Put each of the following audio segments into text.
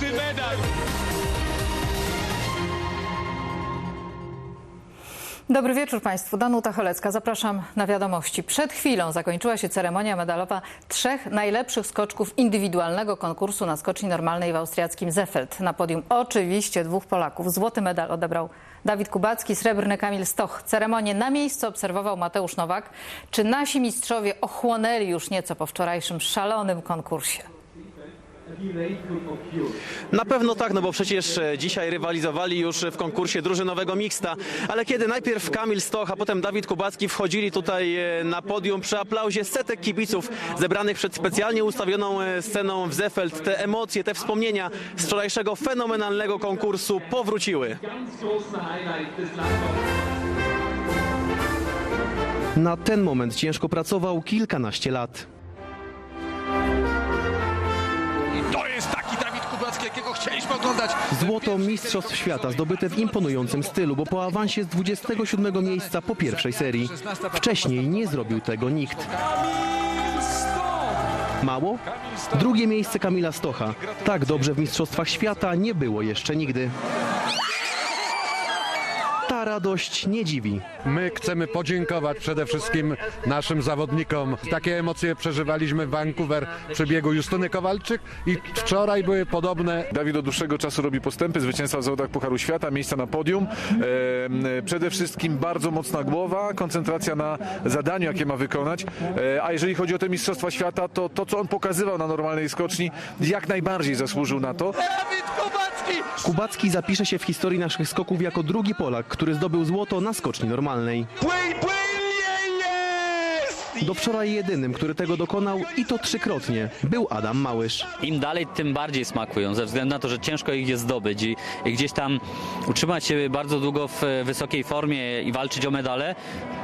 medal! Dobry wieczór Państwu. Danuta Cholecka. Zapraszam na wiadomości. Przed chwilą zakończyła się ceremonia medalowa trzech najlepszych skoczków indywidualnego konkursu na skoczni normalnej w austriackim Zefeld. Na podium oczywiście dwóch Polaków. Złoty medal odebrał Dawid Kubacki, srebrny Kamil Stoch. Ceremonię na miejscu obserwował Mateusz Nowak. Czy nasi mistrzowie ochłonęli już nieco po wczorajszym szalonym konkursie? Na pewno tak, no bo przecież e, dzisiaj rywalizowali już w konkursie drużynowego mixta, ale kiedy najpierw Kamil Stoch, a potem Dawid Kubacki wchodzili tutaj e, na podium przy aplauzie setek kibiców zebranych przed specjalnie ustawioną e, sceną w Zefeld, te emocje, te wspomnienia z wczorajszego fenomenalnego konkursu powróciły. Na ten moment ciężko pracował kilkanaście lat. To jest taki Dawid Kubacki, jakiego chcieliśmy oglądać. Złoto Mistrzostw Świata zdobyte w imponującym stylu, bo po awansie z 27 miejsca po pierwszej serii. Wcześniej nie zrobił tego nikt. Mało? Drugie miejsce Kamila Stocha. Tak dobrze w Mistrzostwach Świata nie było jeszcze nigdy. Ta radość nie dziwi. My chcemy podziękować przede wszystkim naszym zawodnikom. Takie emocje przeżywaliśmy w Vancouver przy biegu Justyny Kowalczyk i wczoraj były podobne. Dawid od dłuższego czasu robi postępy, zwycięstwa w zawodach Pucharu Świata, miejsca na podium. E, przede wszystkim bardzo mocna głowa, koncentracja na zadaniu, jakie ma wykonać. E, a jeżeli chodzi o te Mistrzostwa Świata, to to, co on pokazywał na normalnej skoczni, jak najbardziej zasłużył na to. Dawid Kubacki! Kubacki zapisze się w historii naszych skoków jako drugi Polak, który zdobył złoto na skoczni normalnej. Płyń, płyń, jest! Do wczoraj jedynym, który tego dokonał i to trzykrotnie, był Adam Małysz. im dalej, tym bardziej smakują, ze względu na to, że ciężko ich jest zdobyć i, i gdzieś tam utrzymać się bardzo długo w e, wysokiej formie i walczyć o medale,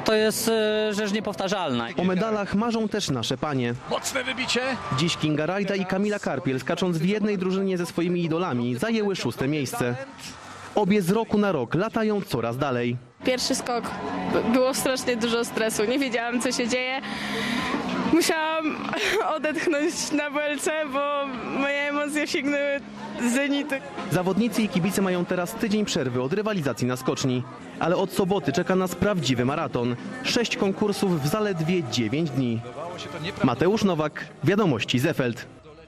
to jest e, rzecz niepowtarzalna. O medalach marzą też nasze panie. Mocne wybicie. Dziś Kinga Rajda i Kamila Karpiel, skacząc w jednej drużynie ze swoimi idolami, zajęły szóste miejsce. Obie z roku na rok latają coraz dalej. Pierwszy skok. Było strasznie dużo stresu. Nie wiedziałam, co się dzieje. Musiałam odetchnąć na belce, bo moje emocje sięgnęły zenitu. Zawodnicy i kibice mają teraz tydzień przerwy od rywalizacji na skoczni. Ale od soboty czeka nas prawdziwy maraton. Sześć konkursów w zaledwie dziewięć dni. Mateusz Nowak, Wiadomości Zefeld.